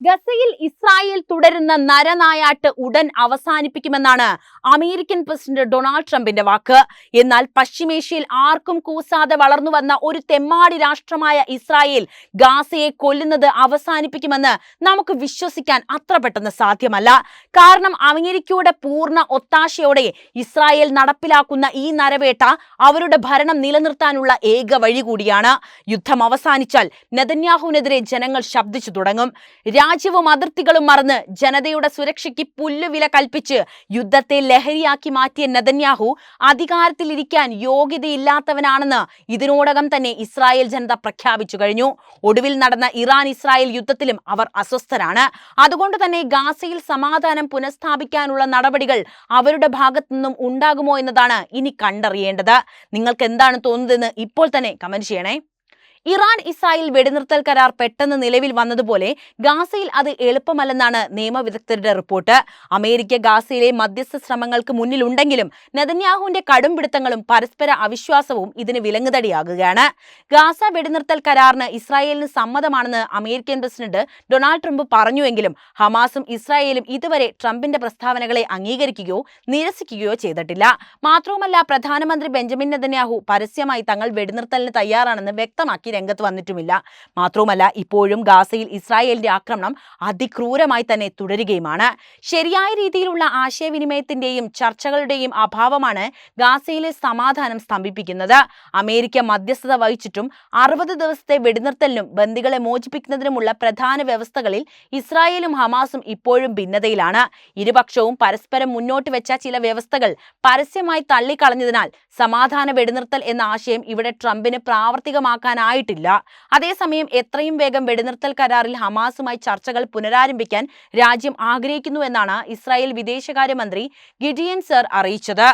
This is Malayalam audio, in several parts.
ഗസയിൽ ഇസ്രായേൽ തുടരുന്ന നരനായാട്ട് ഉടൻ അവസാനിപ്പിക്കുമെന്നാണ് അമേരിക്കൻ പ്രസിഡന്റ് ഡൊണാൾഡ് ട്രംപിന്റെ വാക്ക്. എന്നാൽ പശ്ചിമേഷ്യയിൽ ആർക്കും കൂസാതെ വളർന്നു വന്ന ഒരു തെമ്മാടി രാഷ്ട്രമായ ഇസ്രായേൽ ഗാസയെ കൊല്ലുന്നത് അവസാനിപ്പിക്കുമെന്ന് നമുക്ക് വിശ്വസിക്കാൻ അത്ര പെട്ടെന്ന് സാധ്യമല്ല. കാരണം അമേരിക്കയുടെ പൂർണ ഒത്താശയോടെ ഇസ്രായേൽ നടപ്പിലാക്കുന്ന ഈ നരവേട്ട അവരുടെ ഭരണം നിലനിർത്താനുള്ള ഏക വഴി കൂടിയാണ് യുദ്ധം അവസാനിച്ചാൽ നെതന്യാഹുവിനെതിരെ ജനങ്ങൾ ശബ്ദിച്ചു തുടങ്ങും. രാജ്യവും അതിർത്തികളും മറന്ന് ജനതയുടെ സുരക്ഷയ്ക്ക് പുല്ലുവില കൽപ്പിച്ച് യുദ്ധത്തെ ലഹരിയാക്കി മാറ്റിയ നെതന്യാഹു അധികാരത്തിലിരിക്കാൻ യോഗ്യതയില്ലാത്തവനാണെന്ന് ഇതിനോടകം തന്നെ ഇസ്രായേൽ ജനത പ്രഖ്യാപിച്ചു കഴിഞ്ഞു. ഒടുവിൽ നടന്ന ഇറാൻ ഇസ്രായേൽ യുദ്ധത്തിലും അവർ അസ്വസ്ഥരാണ്. അതുകൊണ്ട് തന്നെ ഗാസയിൽ സമാധാനം പുനഃസ്ഥാപിക്കാനുള്ള നടപടികൾ അവരുടെ ഭാഗത്തു നിന്നും ഉണ്ടാകുമോ എന്നതാണ് ഇനി കണ്ടറിയേണ്ടത്. നിങ്ങൾക്ക് എന്താണ് തോന്നുന്നതെന്ന് ഇപ്പോൾ തന്നെ കമന്റ് ചെയ്യണേ. ഇറാൻ ഇസ്രായേൽ വെടിനിർത്തൽ കരാർ പെട്ടെന്ന് നിലവിൽ വന്നതുപോലെ ഗാസയിൽ അത് എളുപ്പമല്ലെന്നാണ് നിയമവിദഗ്ധരുടെ റിപ്പോർട്ട്. അമേരിക്ക ഗാസയിലെ മധ്യസ്ഥ ശ്രമങ്ങൾക്ക് മുന്നിലുണ്ടെങ്കിലും നെതന്യാഹുവിന്റെ കടുംപിടുത്തങ്ങളും പരസ്പര അവിശ്വാസവും ഇതിന് വിലങ്ങുതടിയാകുകയാണ്. ഗാസ വെടിനിർത്തൽ കരാറിന് ഇസ്രായേലിന് സമ്മതമാണെന്ന് അമേരിക്കൻ പ്രസിഡന്റ് ഡൊണാൾഡ് ട്രംപ് പറഞ്ഞുവെങ്കിലും ഹമാസും ഇസ്രായേലും ഇതുവരെ ട്രംപിന്റെ പ്രസ്താവനകളെ അംഗീകരിക്കുകയോ നിരസിക്കുകയോ ചെയ്തിട്ടില്ല. മാത്രവുമല്ല പ്രധാനമന്ത്രി ബെഞ്ചമിൻ നെതന്യാഹു പരസ്യമായി തങ്ങൾ വെടിനിർത്തലിന് തയ്യാറാണെന്ന് വ്യക്തമാക്കി. രംഗത്ത് വന്നിട്ടുമില്ല. മാത്രവുമല്ല ഇപ്പോഴും ഗാസയിൽ ഇസ്രായേലിന്റെ ആക്രമണം അതിക്രൂരമായി തന്നെ തുടരുകയുമാണ്. ശരിയായ രീതിയിലുള്ള ആശയവിനിമയത്തിന്റെയും ചർച്ചകളുടെയും അഭാവമാണ് ഗാസയിലെ സമാധാനം സ്തംഭിപ്പിക്കുന്നത്. അമേരിക്ക മധ്യസ്ഥത വഹിച്ചിട്ടും അറുപത് ദിവസത്തെ വെടിനിർത്തലിനും ബന്ദികളെ മോചിപ്പിക്കുന്നതിനുമുള്ള പ്രധാന വ്യവസ്ഥകളിൽ ഇസ്രായേലും ഹമാസും ഇപ്പോഴും ഭിന്നതയിലാണ്. ഇരുപക്ഷവും പരസ്പരം മുന്നോട്ട് വെച്ച ചില വ്യവസ്ഥകൾ പരസ്യമായി തള്ളിക്കളഞ്ഞതിനാൽ സമാധാന വെടിനിർത്തൽ എന്ന ആശയം ഇവിടെ ട്രംപിന് പ്രാവർത്തികമാക്കാനായി ആയിട്ടില്ല അതേസമയം എത്രയും വേഗം വെടിനിർത്തൽ കരാറിൽ ഹമാസുമായി ചർച്ചകൾ പുനരാരംഭിക്കാൻ രാജ്യം ആഗ്രഹിക്കുന്നുവെന്നാണ് ഇസ്രായേൽ വിദേശകാര്യമന്ത്രി ഗിഡിയൻ സർ അറിയിച്ചത്.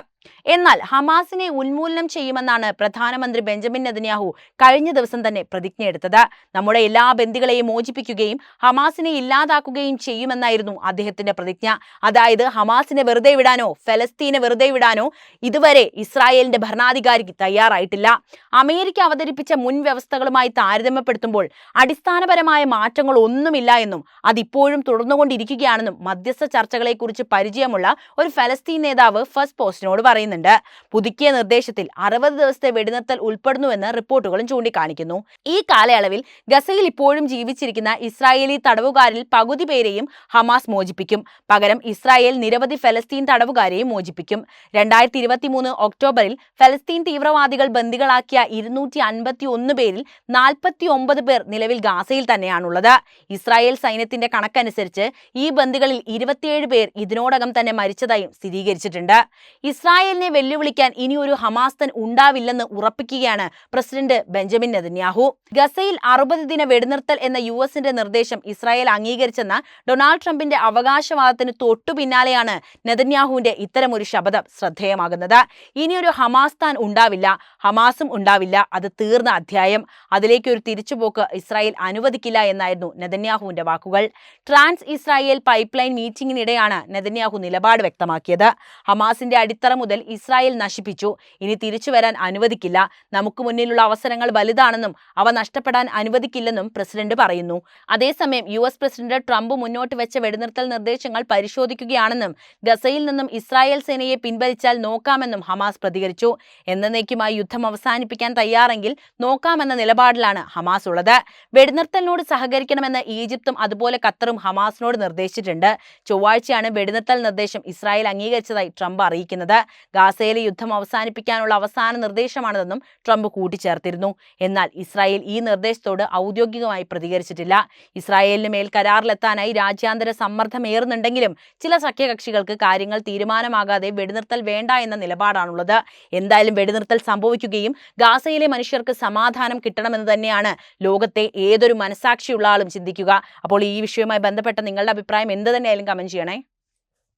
എന്നാൽ ഹമാസിനെ ഉന്മൂലനം ചെയ്യുമെന്നാണ് പ്രധാനമന്ത്രി ബെഞ്ചമിൻ നെതന്യാഹു കഴിഞ്ഞ ദിവസം തന്നെ പ്രതിജ്ഞയെടുത്തത് നമ്മുടെ എല്ലാ ബന്ദികളെയും മോചിപ്പിക്കുകയും ഹമാസിനെ ഇല്ലാതാക്കുകയും ചെയ്യുമെന്നായിരുന്നു അദ്ദേഹത്തിന്റെ പ്രതിജ്ഞ. അതായത് ഹമാസിനെ വെറുതെ വിടാനോ ഫലസ്തീനെ വെറുതെ വിടാനോ ഇതുവരെ ഇസ്രായേലിന്റെ ഭരണാധികാരിക്ക് തയ്യാറായിട്ടില്ല. അമേരിക്ക അവതരിപ്പിച്ച മുൻ വ്യവസ്ഥകളുമായി താരതമ്യപ്പെടുത്തുമ്പോൾ അടിസ്ഥാനപരമായ മാറ്റങ്ങൾ ഒന്നുമില്ല എന്നും അതിപ്പോഴും തുടർന്നുകൊണ്ടിരിക്കുകയാണെന്നും മധ്യസ്ഥ ചർച്ചകളെക്കുറിച്ച് പരിചയമുള്ള ഒരു ഫലസ്തീൻ നേതാവ് ഫസ്റ്റ് പോസ്റ്റിനോട് പറയുന്നുണ്ട്. പുതുക്കിയ നിർദ്ദേശത്തിൽ അറുപത് ദിവസത്തെ വെടിനിർത്തൽ ഉൾപ്പെടുന്നുവെന്ന് റിപ്പോർട്ടുകളും ചൂണ്ടിക്കാണിക്കുന്നു. ഈ കാലയളവിൽ ഗസയിൽ ഇപ്പോഴും ജീവിച്ചിരിക്കുന്ന ഇസ്രായേലി തടവുകാരിൽ പകുതി പേരെയും ഹമാസ് മോചിപ്പിക്കും. പകരം ഇസ്രായേൽ നിരവധി ഫലസ്തീൻ തടവുകാരെയും മോചിപ്പിക്കും. രണ്ടായിരത്തി ഇരുപത്തി മൂന്ന് ഒക്ടോബറിൽ ഫലസ്തീൻ തീവ്രവാദികൾ ബന്ദികളാക്കിയ ഇരുന്നൂറ്റി അൻപത്തി ഒന്ന് പേരിൽ നാൽപ്പത്തി ഒമ്പത് പേർ നിലവിൽ ഗാസയിൽ തന്നെയാണുള്ളത്. ഇസ്രായേൽ സൈന്യത്തിന്റെ കണക്കനുസരിച്ച് ഈ ബന്ദികളിൽ ഇരുപത്തിയേഴ് പേർ ഇതിനോടകം തന്നെ മരിച്ചതായും സ്ഥിരീകരിച്ചിട്ടുണ്ട്. ഇസ്രായേൽ ഇസ്രായേലിനെ വെല്ലുവിളിക്കാൻ ഇനി ഒരു ഹമാസ്തൻ ഉണ്ടാവില്ലെന്ന് ഉറപ്പിക്കുകയാണ് പ്രസിഡന്റ് ബെഞ്ചമിൻ നെതന്യാഹു. ഗസയിൽ അറുപത് ദിന വെടിനിർത്തൽ എന്ന യു എസിന്റെ നിർദ്ദേശം ഇസ്രായേൽ അംഗീകരിച്ചെന്ന ഡൊണാൾഡ് ട്രംപിന്റെ അവകാശവാദത്തിന് തൊട്ടു പിന്നാലെയാണ് നെതന്യാഹുവിന്റെ ഇത്തരമൊരു ശബ്ദം ശ്രദ്ധേയമാകുന്നത്. ഇനിയൊരു ഹമാസ്താൻ ഉണ്ടാവില്ല ഹമാസും ഉണ്ടാവില്ല അത് തീർന്ന അധ്യായം. അതിലേക്ക് ഒരു തിരിച്ചുപോക്ക് ഇസ്രായേൽ അനുവദിക്കില്ല എന്നായിരുന്നു നെതന്യാഹുവിന്റെ വാക്കുകൾ. ട്രാൻസ് ഇസ്രായേൽ പൈപ്പ് ലൈൻ മീറ്റിംഗിനിടെയാണ് നെതന്യാഹു നിലപാട് വ്യക്തമാക്കിയത്. ഹമാസിന്റെ അടിത്തറ മുതൽ ഇസ്രായേൽ നശിപ്പിച്ചു. ഇനി തിരിച്ചു വരാൻ അനുവദിക്കില്ല. നമുക്ക് മുന്നിലുള്ള അവസരങ്ങൾ വലുതാണെന്നും അവ നഷ്ടപ്പെടാൻ അനുവദിക്കില്ലെന്നും പ്രസിഡന്റ് പറയുന്നു. അതേസമയം യു എസ് പ്രസിഡന്റ് ട്രംപ് മുന്നോട്ട് വെച്ച വെടിനിർത്തൽ നിർദ്ദേശങ്ങൾ പരിശോധിക്കുകയാണെന്നും ഗസയിൽ നിന്നും ഇസ്രായേൽ സേനയെ പിൻവലിച്ചാൽ നോക്കാമെന്നും ഹമാസ് പ്രതികരിച്ചു. എന്നേക്കുമായി യുദ്ധം അവസാനിപ്പിക്കാൻ തയ്യാറെങ്കിൽ നോക്കാമെന്ന നിലപാടിലാണ് ഹമാസ് ഉള്ളത്. വെടിനിർത്തലിനോട് സഹകരിക്കണമെന്ന് ഈജിപ്തും അതുപോലെ ഖത്തറും ഹമാസിനോട് നിർദ്ദേശിച്ചിട്ടുണ്ട്. ചൊവ്വാഴ്ചയാണ് വെടിനിർത്തൽ നിർദ്ദേശം ഇസ്രായേൽ അംഗീകരിച്ചതായി ട്രംപ് അറിയിക്കുന്നത്. ഗാസയിലെ യുദ്ധം അവസാനിപ്പിക്കാനുള്ള അവസാന നിർദ്ദേശമാണിതെന്നും ട്രംപ് കൂട്ടിച്ചേർത്തിരുന്നു. എന്നാൽ ഇസ്രായേൽ ഈ നിർദ്ദേശത്തോട് ഔദ്യോഗികമായി പ്രതികരിച്ചിട്ടില്ല. ഇസ്രായേലിന് മേൽ കരാറിലെത്താനായി രാജ്യാന്തര സമ്മർദ്ദമേറുന്നുണ്ടെങ്കിലും ചില സഖ്യകക്ഷികൾക്ക് കാര്യങ്ങൾ തീരുമാനമാകാതെ വെടിനിർത്തൽ വേണ്ട എന്ന നിലപാടാണുള്ളത്. എന്തായാലും വെടിനിർത്തൽ സംഭവിക്കുകയും ഗാസയിലെ മനുഷ്യർക്ക് സമാധാനം കിട്ടണമെന്ന് തന്നെയാണ് ലോകത്തെ ഏതൊരു മനസാക്ഷിയുള്ള ആളും ചിന്തിക്കുക. അപ്പോൾ ഈ വിഷയവുമായി ബന്ധപ്പെട്ട നിങ്ങളുടെ അഭിപ്രായം എന്ത് തന്നെയായാലും കമന്റ് ചെയ്യണേ.